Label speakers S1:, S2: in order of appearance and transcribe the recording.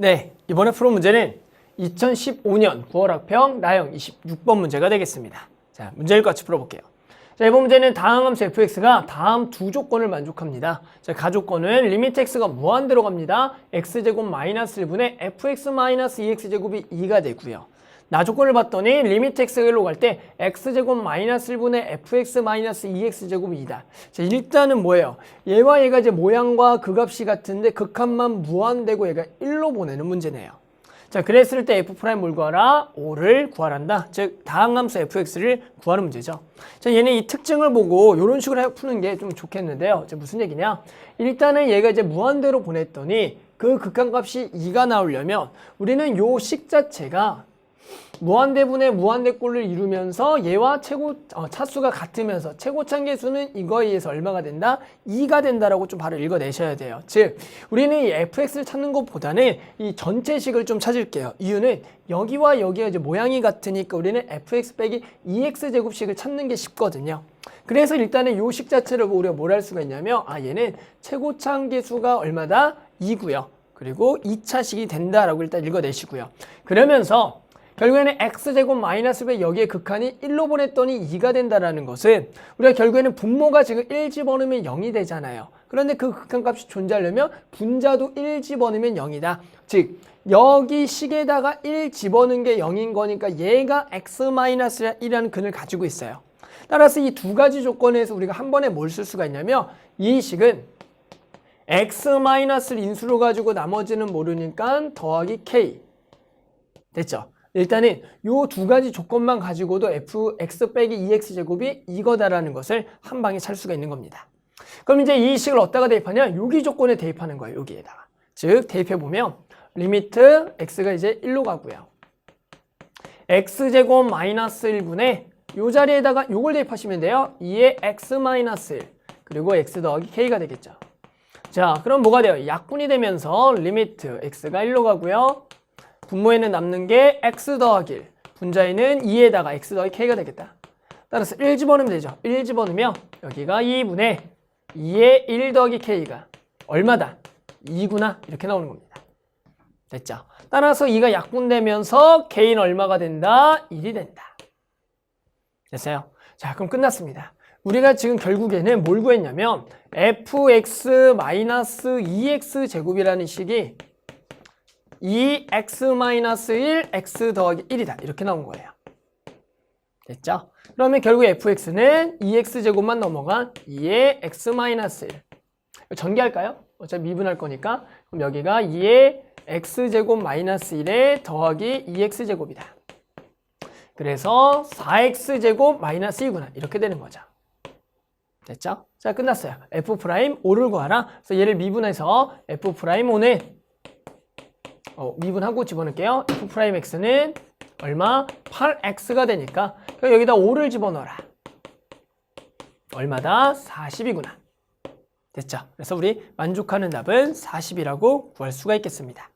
S1: 네, 이번에 풀어 문제는 2015년 9월 학평 나형 26번 문제가 되겠습니다. 자, 문제를 같이 풀어볼게요. 자, 이번 문제는 다음 함수 fx가 다음 두 조건을 만족합니다. 자, 가조건은 리미트 x가 무한대로 갑니다. x제곱 마이너스 1분의 fx 마이너스 2x제곱이 2가 되고요. 나조건을 봤더니 리미트 x가 1로 갈 때 x제곱 마이너스 1분의 fx 마이너스 2x제곱이 2다. 자, 일단은 뭐예요? 얘와 얘가 이제 모양과 극값이 같은데 극값만 무한되고 얘가 1로 보내는 문제네요. 자, 그랬을 때 f 프라임 뭘 구하라? 5를 구하란다. 즉, 다항함수 fx를 구하는 문제죠. 자, 얘는 이 특징을 보고 이런 식으로 해- 푸는 게 좀 좋겠는데요. 자, 무슨 얘기냐? 일단은 얘가 이제 무한대로 보냈더니 그 극한값이 2가 나오려면 우리는 요 식 자체가 무한대분의 무한대꼴을 이루면서 얘와 최고 어, 차수가 같으면서 최고 참계수는 이거에 의해서 얼마가 된다? 2가 된다라고 좀 바로 읽어내셔야 돼요. 즉 우리는 이 fx를 찾는 것보다는 이 전체식을 좀 찾을게요. 이유는 여기와 여기가 이제 모양이 같으니까 우리는 fx 빼기 2x 제곱식을 찾는 게 쉽거든요. 그래서 일단은 요 식 자체를 우리가 뭘 할 수가 있냐면 아 얘는 최고 참계수가 얼마다? 2고요. 그리고 2차식이 된다라고 일단 읽어내시고요. 그러면서 결국에는 x제곱 마이너스 배 여기에 극한이 1로 보냈더니 2가 된다라는 것은 우리가 결국에는 분모가 지금 1 집어넣으면 0이 되잖아요. 그런데 그 극한값이 존재하려면 분자도 1 집어넣으면 0이다. 즉 여기 식에다가 1 집어넣은 게 0인 거니까 얘가 x 마이너스 1이라는 근을 가지고 있어요. 따라서 이 두 가지 조건에서 우리가 한 번에 뭘 쓸 수가 있냐면 이 식은 x-를 인수로 가지고 나머지는 모르니까 더하기 k 됐죠? 일단은 요 두 가지 조건만 가지고도 f x 빼기 2x 제곱이 이거다라는 것을 한 방에 찾을 수가 있는 겁니다. 그럼 이제 이 식을 어디다가 대입하냐? 여기 조건에 대입하는 거예요. 여기에다가. 즉 대입해 보면 리미트 x가 이제 1로 가고요. x 제곱 마이너스 1분의 요 자리에다가 요걸 대입하시면 돼요. 2의 x 마이너스 1 그리고 x 더하기 k가 되겠죠. 자, 그럼 뭐가 돼요? 약분이 되면서 리미트 x가 1로 가고요. 분모에는 남는 게 x 더하기 1, 분자에는 2에다가 x 더하기 k가 되겠다. 따라서 1 집어넣으면 되죠. 1 집어넣으면 여기가 2분의 2의 1 더하기 k가 얼마다? 2구나 이렇게 나오는 겁니다. 됐죠? 따라서 2가 약분되면서 k는 얼마가 된다? 1이 된다. 됐어요? 자, 그럼 끝났습니다. 우리가 지금 결국에는 뭘 구했냐면 fx-2x 제곱이라는 식이 2x-1 x 더하기 1이다. 이렇게 나온 거예요. 됐죠? 그러면 결국 fx는 2x 제곱만 넘어간 2의 x-1 전개할까요? 어차피 미분할 거니까 그럼 여기가 2의 x 제곱 마이너스 1에 더하기 2x 제곱이다. 그래서 4x 제곱 마이너스 2구나 이렇게 되는 거죠. 됐죠? 자 끝났어요. f 프라임 5를 구하라. 그래서 얘를 미분해서 f 프라임 5는 어, 미분하고 집어넣을게요. f 프라임 x는 얼마? 8x가 되니까 여기다 5를 집어넣어라. 얼마다? 40이구나. 됐죠? 그래서 우리 만족하는 답은 40이라고 구할 수가 있겠습니다.